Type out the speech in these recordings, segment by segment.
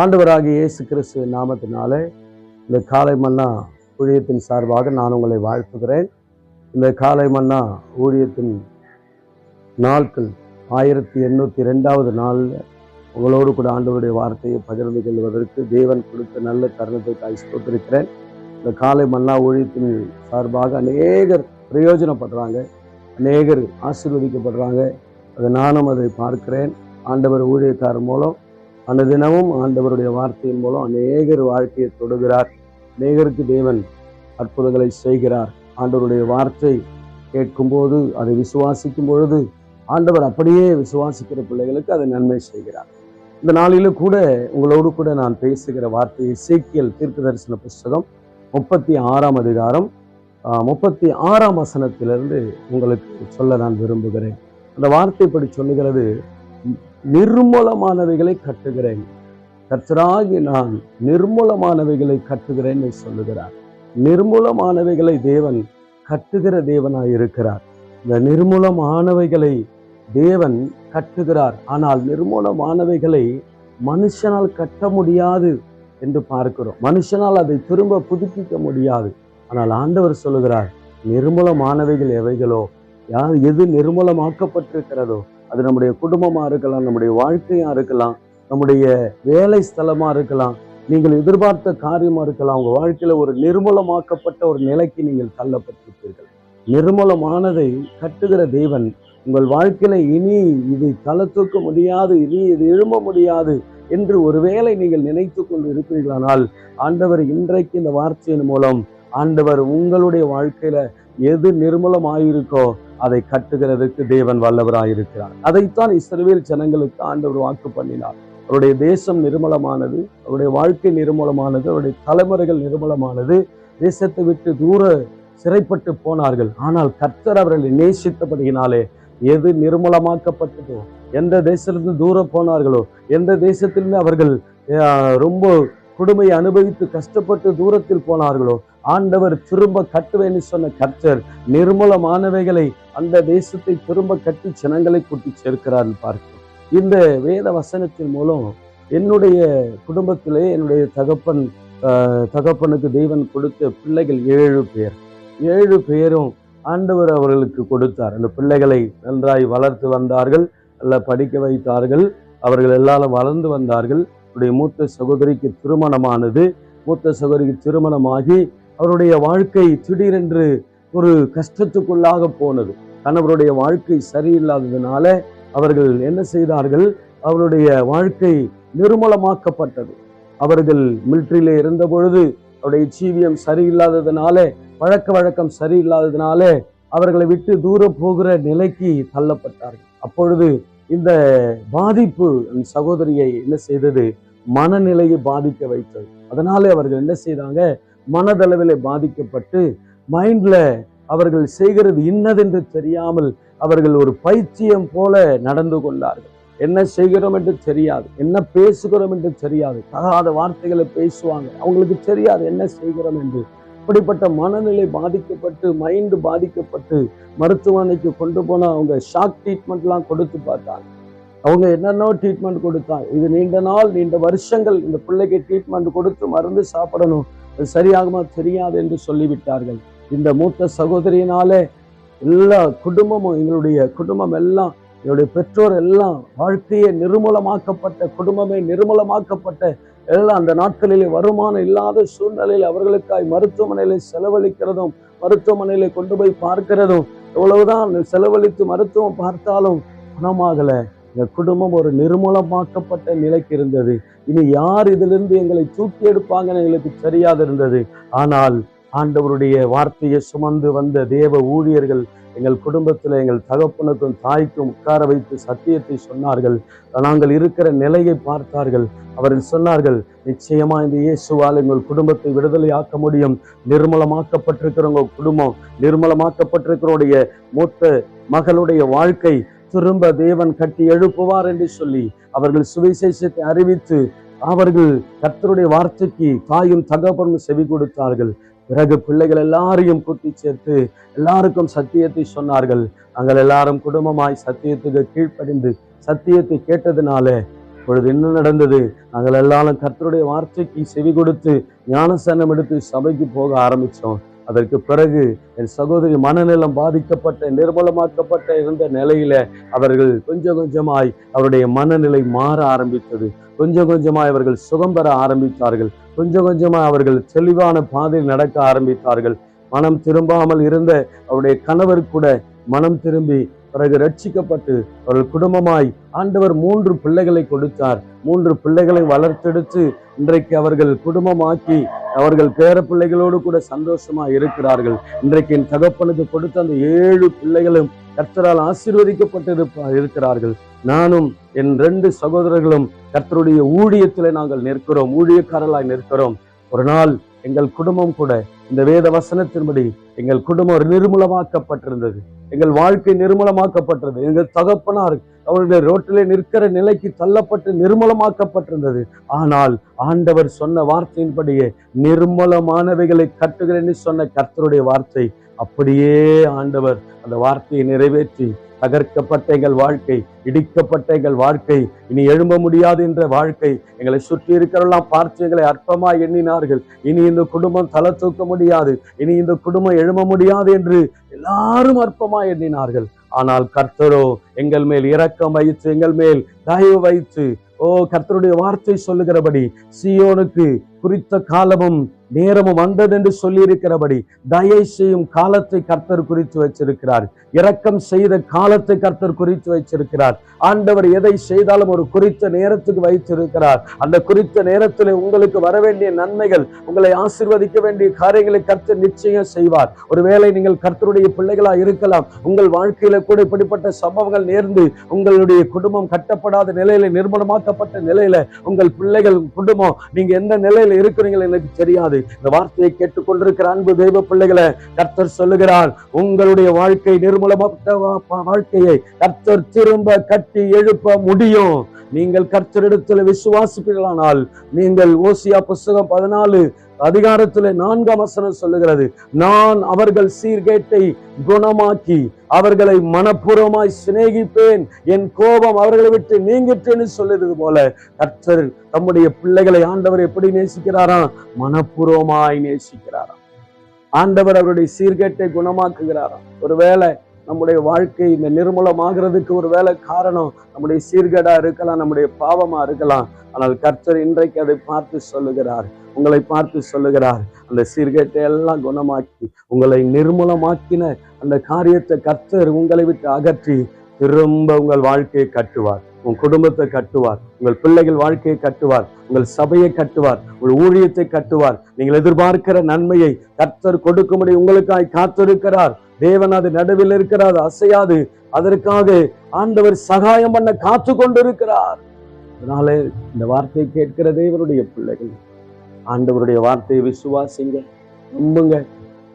ஆண்டவராகிய இயேசு கிறிஸ்து நாமத்தினாலே இந்த காலை மன்னா ஊழியத்தின் சார்பாக நான் உங்களை வாழ்த்துகிறேன். இந்த காலை மன்னா ஊழியத்தின் நாட்கள் ஆயிரத்தி எண்ணூற்றி ரெண்டாவது நாளில் உங்களோடு கூட ஆண்டவருடைய வார்த்தையை பகிர்ந்து கொள்வதற்கு தேவன் கொடுத்த நல்ல தருணத்தை ஸ்தோத்திருக்கிறேன். இந்த காலை மன்னா ஊழியத்தின் சார்பாக அநேகர் பிரயோஜனப்படுறாங்க. அநேகர் ஆசீர்வதிக்கப்படுறாங்க. அதை நானும் அதை பார்க்கிறேன். ஆண்டவர் ஊழியக்காரர் மூலம் அந்த தினமும் ஆண்டவருடைய வார்த்தையின் மூலம் அநேகர் வாழ்க்கையை தொடுகிறார். அநேகருக்கு தேவன் அற்புதங்களை செய்கிறார். ஆண்டவருடைய வார்த்தை கேட்கும்போது அதை விசுவாசிக்கும் பொழுது ஆண்டவர் அப்படியே விசுவாசிக்கிற பிள்ளைகளுக்கு அதை நன்மை செய்கிறார். இந்த நாளிலும் கூட உங்களோடு கூட நான் பேசுகிற வார்த்தையை சீக்கியல் தீர்க்க தரிசன புஸ்தகம் முப்பத்தி ஆறாம் அதிகாரம் முப்பத்தி ஆறாம் வசனத்திலிருந்து உங்களுக்கு சொல்ல நான் விரும்புகிறேன். அந்த வார்த்தைப்படி சொல்லுகிறது நிர்மூலமானவைகளை கட்டுகிறேன். கர்த்தராகி நான் நிர்மூலமானவைகளை கட்டுகிறேன் என்று சொல்லுகிறார். நிர்மூலமானவைகளை தேவன் கட்டுகிற தேவனாய் இருக்கிறார். இந்த நிர்மூலமானவைகளை தேவன் கட்டுகிறார். ஆனால் நிர்மூலமானவைகளை மனுஷனால் கட்ட முடியாது என்று பார்க்கிறோம். மனுஷனால் அதை திரும்ப புதுப்பிக்க முடியாது. ஆனால் ஆண்டவர் சொல்லுகிறார் நிர்மூலமானவைகள் எவைகளோ? யார் எது நிர்மூலமாக்கப்பட்டிருக்கிறதோ? அது நம்முடைய குடும்பமா இருக்கலாம் நம்முடைய வாழ்க்கையா இருக்கலாம் நம்முடைய வேலை ஸ்தலமா இருக்கலாம் நீங்கள் எதிர்பார்த்த காரியமா இருக்கலாம் உங்க வாழ்க்கையில ஒரு நிர்மூலமாக்கப்பட்ட ஒரு நிலைக்கு நீங்கள் தள்ளப்பட்டிருப்பீர்கள். நிர்மூலமானதை கட்டுகிற தேவன் உங்கள் வாழ்க்கையில இனி இது தலை தூக்க முடியாது இனி இது எழும்ப முடியாது என்று ஒருவேளை நீங்கள் நினைத்து கொண்டு இருக்கிறீர்களானால் ஆண்டவர் இன்றைக்கு இந்த வார்த்தையின் மூலம் ஆண்டவர் உங்களுடைய வாழ்க்கையில எது நிர்மலமாயிருக்கோ அதை கட்டுகிறதுக்கு தேவன் வல்லவராயிருக்கிறார். அதைத்தான் இஸ்ரவேல் ஜனங்களுக்கு ஆண்டவர் வாக்கு பண்ணினார். அவருடைய தேசம் நிர்மலமானது அவருடைய வாழ்க்கை நிர்மலமானது அவருடைய தலைமுறைகள் நிர்மலமானது தேசத்தை விட்டு தூர சிறைப்பட்டு போனார்கள். ஆனால் கர்த்தர் அவர்களை நேசித்தபடியினாலே எது நிர்மலமாக்கப்பட்டதோ எந்த தேசத்திலிருந்து தூரம் போனார்களோ எந்த தேசத்திலிருந்து அவர்கள் ரொம்ப கொடுமையை அனுபவித்து கஷ்டப்பட்டு தூரத்தில் போனார்களோ? ஆண்டவர் திரும்ப கட்டுவேன்னு சொன்ன கர்த்தர் நிர்மூலமானவைகளை அந்த தேசத்தை திரும்ப கட்டி ஜனங்களை கூட்டி சேர்க்கிறார் பார்க்கிறோம். இந்த வேத வசனத்தின் மூலம் என்னுடைய குடும்பத்திலே என்னுடைய தகப்பன் தகப்பனுக்கு தெய்வன் கொடுத்த பிள்ளைகள் ஏழு பேர். ஏழு பேரும் ஆண்டவர் அவர்களுக்கு கொடுத்தார். அந்த பிள்ளைகளை நன்றாய் வளர்த்து வந்தார்கள் நல்லா படிக்க வைத்தார்கள் அவர்கள் எல்லாரும் வளர்ந்து வந்தார்கள். அவருடைய மூத்த சகோதரிக்கு திருமணமானது மூத்த சகோதரிக்கு திருமணமாகி அவருடைய வாழ்க்கை திடீரென்று ஒரு கஷ்டத்துக்குள்ளாக போனது. கணவருடைய வாழ்க்கை சரியில்லாததுனால அவர்கள் என்ன செய்தார்கள்? அவருடைய வாழ்க்கை நிர்மூலமாக்கப்பட்டது. அவர்கள் மிலிட்ரியில இருந்த பொழுது அவருடைய ஜீவியம் சரியில்லாததுனால பழக்க வழக்கம் சரியில்லாததுனால அவர்களை விட்டு தூரம் போகிற நிலைக்கு தள்ளப்பட்டார்கள். அப்பொழுது இந்த பாதிப்பு அந்த சகோதரியை என்ன செய்தது? மனநிலையை பாதிக்க வைத்தது. அதனாலே அவர்கள் என்ன செய்தாங்க? மனதளவிலே பாதிக்கப்பட்டு மைண்ட்ல அவர்கள் செய்கிறது இன்னதென்று தெரியாமல் அவர்கள் ஒரு பைத்தியம் போல நடந்து கொண்டார்கள். என்ன செய்கிறோம் என்று தெரியாது. என்ன பேசுகிறோம் என்று தெரியாது. தகாத வார்த்தைகளை பேசுவாங்க. அவங்களுக்கு தெரியாது என்ன செய்கிறோம் என்று. இப்படிப்பட்ட மனநிலை பாதிக்கப்பட்டு மைண்டு பாதிக்கப்பட்டு மருத்துவமனைக்கு கொண்டு போன அவங்க ஷாக் ட்ரீட்மெண்ட்லாம் கொடுத்து பார்த்தாங்க. அவங்க என்னென்னோ ட்ரீட்மெண்ட் கொடுத்தாங்க இது நீண்ட நாள் நீண்ட வருஷங்கள் இந்த பிள்ளைக்கு ட்ரீட்மெண்ட் கொடுத்து மருந்து சாப்பிடணும். அது சரியாகுமா தெரியாது என்று சொல்லிவிட்டார்கள். இந்த மூத்த சகோதரியினாலே எல்லா குடும்பமும் எங்களுடைய குடும்பம் எல்லாம் என்னுடைய பெற்றோர் எல்லாம் வாழ்க்கையே நிர்மூலமாக்கப்பட்ட குடும்பமே நிர்மூலமாக்கப்பட்ட எல்லாம் அந்த நாட்களிலே வருமானம் இல்லாத சூழ்நிலையில் அவர்களுக்காய் மருத்துவமனையில செலவழிக்கிறதும் மருத்துவமனையில கொண்டு போய் பார்க்கிறதும் எவ்வளவுதான் செலவழித்து மருத்துவம் பார்த்தாலும் குணமாகல எங்க குடும்பம் ஒரு நிர்மூலமாக்கப்பட்ட நிலைக்கு இருந்தது. இனி யார் இதிலிருந்து எங்களை தூக்கி எடுப்பாங்கன்னு எங்களுக்கு தெரியாது இருந்தது. ஆனால் ஆண்டவருடைய வார்த்தையை சுமந்து வந்த தேவ ஊழியர்கள் எங்கள் குடும்பத்தில் எங்கள் தகப்பனுக்கும் தாய்க்கும் உட்கார வைத்து சத்தியத்தை சொன்னார்கள். நாங்கள் இருக்கிற நிலையை பார்த்தார்கள். அவர்கள் சொன்னார்கள் நிச்சயமா இந்த இயேசுவால் எங்கள் குடும்பத்தை விடுதலை ஆக்க முடியும். நிர்மலமாக்கப்பட்டிருக்கிற உங்கள் குடும்பம் நிர்மலமாக்கப்பட்டிருக்கிறோடைய மூத்த மகளுடைய வாழ்க்கை திரும்ப தேவன் கட்டி எழுப்புவார் என்று சொல்லி அவர்கள் சுவிசேஷத்தை அறிவித்து அவர்கள் கர்த்தருடைய வார்த்தைக்கு தாயும் தகப்பனும் செவி கொடுத்தார்கள். பிறகு பிள்ளைகள் எல்லாரையும் கூட்டி சேர்த்து எல்லாருக்கும் சத்தியத்தை சொன்னார்கள். நாங்கள் எல்லாரும் குடும்பமாய் சத்தியத்துக்கு கீழ்ப்படிந்து சத்தியத்தை கேட்டதுனால இப்பொழுது என்ன நடந்தது? நாங்கள் எல்லாரும் கர்த்தருடைய வார்த்தைக்கு செவி கொடுத்து ஞானசனம் எடுத்து சபைக்கு போக ஆரம்பித்தோம் அதற்கு பிறகு என் சகோதரி மனநலம் பாதிக்கப்பட்ட நிர்மலமாக்கப்பட்ட இருந்த நிலையில அவர்கள் கொஞ்சம் கொஞ்சமாய் அவருடைய மனநிலை மாற ஆரம்பித்தது. கொஞ்சம் கொஞ்சமாய் அவர்கள் சுகம் பெற ஆரம்பித்தார்கள். கொஞ்சம் கொஞ்சமாய் அவர்கள் தெளிவான பாதையில் நடக்க ஆரம்பித்தார்கள். மனம் திரும்பாமல் இருந்த அவருடைய கணவர் கூட மனம் திரும்பி பிறகு ரட்சிக்கப்பட்டு அவர்கள் குடும்பமாய் ஆண்டவர் மூன்று பிள்ளைகளை கொடுத்தார். மூன்று பிள்ளைகளை வளர்த்தெடுத்து இன்றைக்கு அவர்கள் குடும்பமாக்கி அவர்கள் பேர பிள்ளைகளோடு கூட சந்தோஷமா இருக்கிறார்கள். இன்றைக்கு என் தகப்பனுக்கு கொடுத்த அந்த ஏழு பிள்ளைகளும் கர்த்தரால் ஆசீர்வதிக்கப்பட்டு இருக்கிறார்கள். நானும் என் ரெண்டு சகோதரர்களும் கர்த்தருடைய ஊழியத்தில் நாங்கள் நிற்கிறோம். ஊழியக்காரர்களாய் நிற்கிறோம். ஒரு நாள் எங்கள் குடும்பம் கூட இந்த வேத வசனத்தின்படி எங்கள் குடும்பம் நிர்மூலமாக்கப்பட்டிருந்தது. எங்கள் வாழ்க்கை நிர்மூலமாக்கப்பட்டது எங்கள் தகப்பனார் அவருடைய ரோட்டிலே நிற்கிற நிலைக்கு தள்ளப்பட்டு நிர்மலமாக்கப்பட்டிருந்தது. ஆனால் ஆண்டவர் சொன்ன வார்த்தையின்படியே நிர்மலமானவைகளை கட்டுகிறேன்னு சொன்ன கர்த்தருடைய வார்த்தை அப்படியே ஆண்டவர் அந்த வார்த்தையை நிறைவேற்றி தகர்க்கப்பட்ட எங்கள் வாழ்க்கை இடிக்கப்பட்ட எங்கள் வாழ்க்கை இனி எழும்ப முடியாது என்ற வாழ்க்கை எங்களை சுற்றி இருக்கிறவெல்லாம் பார்த்து எங்களை அற்பமா எண்ணினார்கள். இனி இந்த குடும்பம் தலை தூக்க முடியாது இனி இந்த குடும்பம் எழும்ப முடியாது என்று எல்லாரும் அற்பமா எண்ணினார்கள். ஆனால் கர்த்தரோ எங்கள் மேல் இரக்கம் வைத்து எங்கள் மேல் தயவு வைத்து ஓ கர்த்தருடைய வார்த்தை சொல்லுகிறபடி சியோனுக்கு குறித்த காலமும் நேரமும் வந்தது என்று சொல்லியிருக்கிறபடி தயை செய்யும் காலத்தை கர்த்தர் குறித்து வச்சிருக்கிறார். இரக்கம் செய்த காலத்தை கர்த்தர் குறித்து வச்சிருக்கிறார். ஆண்டவர் எதை செய்தாலும் ஒரு குறித்த நேரத்துக்கு வைத்திருக்கிறார். அந்த குறித்த நேரத்தில் உங்களுக்கு வர வேண்டிய நன்மைகள் உங்களை ஆசிர்வதிக்க வேண்டிய காரியங்களை கர்த்தர் நிச்சயம் செய்வார். ஒருவேளை நீங்கள் கர்த்தருடைய பிள்ளைகளா இருக்கலாம். உங்கள் வாழ்க்கையில கூட இப்படிப்பட்ட சம்பவங்கள் நேர்ந்து உங்களுடைய குடும்பம் கட்டப்படாத நிலையில நிர்மணமாக்கப்பட்ட நிலையில உங்கள் பிள்ளைகள் குடும்பம் நீங்க எந்த நிலையில இருக்கிறீங்களோ எனக்கு தெரியாது. இந்த வார்த்தையை கேட்டுக்கொண்டிருக்கிற அன்பு தெய்வ பிள்ளைகளை கர்த்தர் சொல்லுகிறார் உங்களுடைய வாழ்க்கை நிர்மூலமற்ற வாழ்க்கையை கர்த்தர் திரும்ப கட்டி எழுப்ப முடியும். நீங்கள் கர்த்தரிடத்தில் விசுவாசிப்பீர்களானால் நீங்கள் ஓசியா புஸ்தகம் பதினாலு அதிகாரத்தில் நான்காம் வசனம் சொல்லுகிறது. நான் அவர்கள் சீர்கேட்டை குணமாக்கி அவர்களை மனப்பூர்வமாய் சிநேகிப்பேன். என் கோபம் அவர்களை விட்டு நீங்கிட்டேன்னு சொல்லுறது போல கர்த்தர் தம்முடைய பிள்ளைகளை ஆண்டவர் எப்படி நேசிக்கிறாராம் மனப்பூர்வமாய் நேசிக்கிறாராம் ஆண்டவர் அவருடைய சீர்கேட்டை குணமாக்குகிறாராம் ஒருவேளை நம்முடைய வாழ்க்கை இந்த நிர்மூலமாகிறதுக்கு ஒரு வேலை காரணம். நம்முடைய சீர்கேடா இருக்கலாம் நம்முடைய பாவமா இருக்கலாம். ஆனால் கர்த்தர் இன்றைக்கு அதை பார்த்து சொல்லுகிறார். உங்களை பார்த்து சொல்லுகிறார். அந்த சீர்கேட்டை எல்லாம் குணமாக்கி உங்களை நிர்மூலமாக்கின அந்த காரியத்தை கர்த்தர் உங்களை விட்டு அகற்றி திரும்ப உங்கள் வாழ்க்கையை கட்டுவார். உங்கள் குடும்பத்தை கட்டுவார். உங்கள் பிள்ளைகள் வாழ்க்கையை கட்டுவார். உங்கள் சபையை கட்டுவார். உங்கள் ஊழியத்தை கட்டுவார். நீங்கள் எதிர்பார்க்கிற நன்மையை கர்த்தர் கொடுக்கும்படி உங்களுக்காய் காத்திருக்கிறார். தேவன் அது நடுவில் இருக்கிறார் அசையாது. அதற்காக ஆண்டவர் சகாயம் பண்ண காத்து கொண்டிருக்கிறார். அதனால இந்த வார்த்தையை கேட்கிற தேவனுடைய பிள்ளைகள் ஆண்டவருடைய வார்த்தையை விசுவாசிங்க நம்புங்க.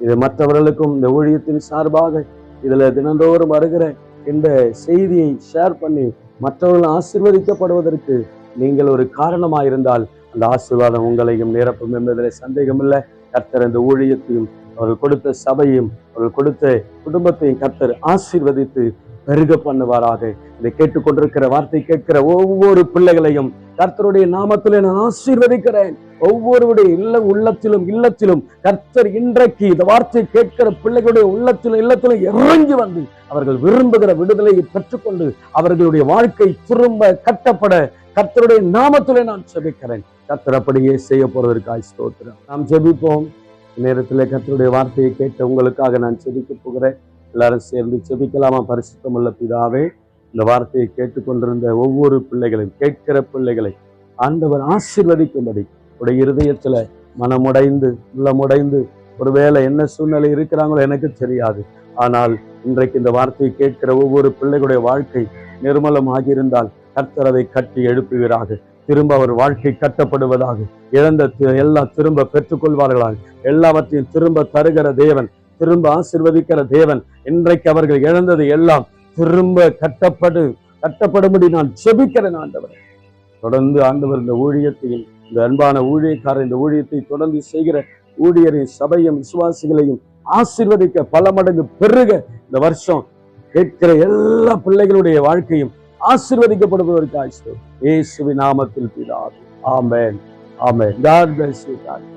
இது மற்றவர்களுக்கும் இந்த ஊழியத்தின் சார்பாக இதுல தினந்தோறும் வருகிற இந்த செய்தியை ஷேர் பண்ணி மற்றவர்கள் ஆசிர்வதிக்கப்படுவதற்கு நீங்கள் ஒரு காரணமாயிருந்தால் அந்த ஆசீர்வாதம் உங்களையும் நிரப்பும் என்பதில் சந்தேகமில்லை. கர்த்தர் இந்த ஊழியத்தையும் அவர்கள் கொடுத்த சபையும் அவர்கள் கொடுத்த குடும்பத்தையும் கர்த்தர் ஆசீர்வதித்து பெருக பண்ணுவாராக. இதை கேட்டுக்கொண்டிருக்கிற வார்த்தை கேட்கிற ஒவ்வொரு பிள்ளைகளையும் கர்த்தருடைய நாமத்தில் நான் ஆசீர்வதிக்கிறேன். ஒவ்வொருடைய இல்ல உள்ளத்திலும் இல்லத்திலும் கர்த்தர் இன்றைக்கு இந்த வார்த்தையை கேட்கிற பிள்ளைகளுடைய உள்ளத்திலும் இல்லத்திலும் இறங்கி வந்து அவர்கள் விரும்புகிற விடுதலையை பெற்றுக்கொண்டு அவர்களுடைய வாழ்க்கை திரும்ப கட்டப்பட கர்த்தருடைய நாமத்திலே நான் செபிக்கிறேன் கர்த்தர் அப்படியே செய்ய போறதற்காக ஸ்தோத்திரம். நாம் செபிப்போம் நேரத்தில் கத்தருடைய வார்த்தையை கேட்ட உங்களுக்காக நான் செபிக்க போகிறேன். எல்லாரும் சேர்ந்து செபிக்கலாமா? பரிசுத்தமுள்ள பிதாவே இந்த வார்த்தையை கேட்டுக்கொண்டிருந்த ஒவ்வொரு பிள்ளைகளையும் கேட்கிற பிள்ளைகளை ஆண்டவர் ஆசிர்வதிக்கும்படி உடைய இருதயத்தில் மனமுடைந்து உள்ளமுடைந்து ஒருவேளை என்ன சூழ்நிலை இருக்கிறாங்களோ எனக்கு தெரியாது. ஆனால் இன்றைக்கு இந்த வார்த்தையை கேட்கிற ஒவ்வொரு பிள்ளைகளுடைய வாழ்க்கை நிர்மலமாகியிருந்தால் கர்த்தரவை கட்டி எழுப்புவீராக. திரும்ப அவர் வாழ்க்கை கட்டப்படுவதாக. இழந்த எல்லாம் திரும்ப பெற்றுக்கொள்வார்களாக. எல்லாவற்றையும் திரும்ப தருகிற தேவன் திரும்ப ஆசிர்வதிக்கிற தேவன். இன்றைக்கு அவர்கள் இழந்தது எல்லாம் திரும்ப கட்டப்படு கட்டப்படும்படி நான் செபிக்கிறேன் ஆண்டவர். தொடர்ந்து ஆண்டவர் இந்த ஊழியத்தையும் இந்த அன்பான ஊழியக்காரர் இந்த ஊழியத்தை தொடர்ந்து செய்கிற ஊழியரின் சபையும் விசுவாசிகளையும் ஆசிர்வதிக்க பல மடங்கு பெருக இந்த வருஷம் கேட்கிற எல்லா பிள்ளைகளுடைய வாழ்க்கையும் ஆசீர்வதிக்கப்படுவதற்காக இயேசுவின் நாமத்தில் பிதாவே. ஆமேன். ஆமேன். God bless you God